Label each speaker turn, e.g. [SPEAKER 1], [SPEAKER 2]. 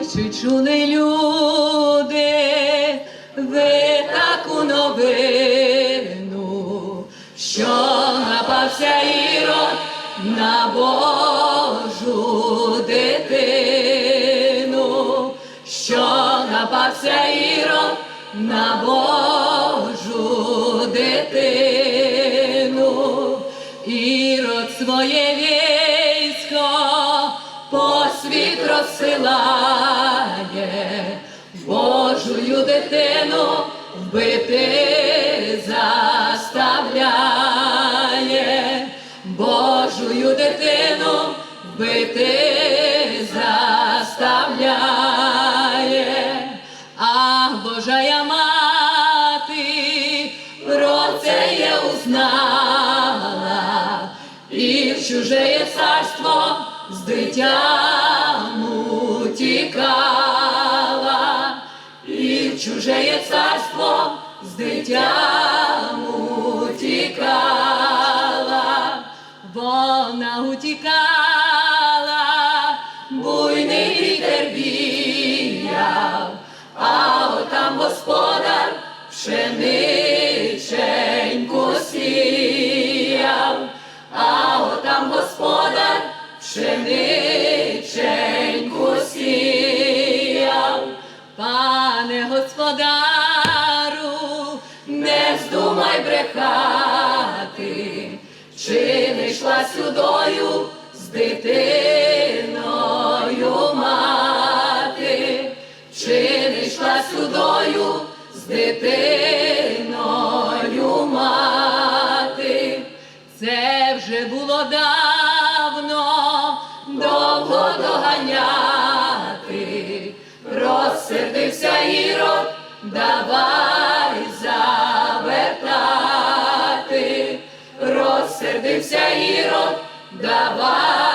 [SPEAKER 1] Чи чули люди, ви таку новину, що напався Ірод на Божу дитину, що напався Ірод на Божу дитину, Ірод своє військо світ розсилає, Божую дитину вбити заставляє, Божую дитину вбити заставляє, а Божая мати про це є узнала, і в чуже царство з дитям утікала, і в чуже царство з дитям утікала, вона утікала, буйний вітер віяв, а отам господар пшениченьку сіяв, а отам господар пшениченьку брехати, чи не йшла сюдою з дитиною мати, чи не йшла сюдою з дитиною мати, це вже було давно, довго доганяти, розсердився Ірод, давай розсердився Ірод, давай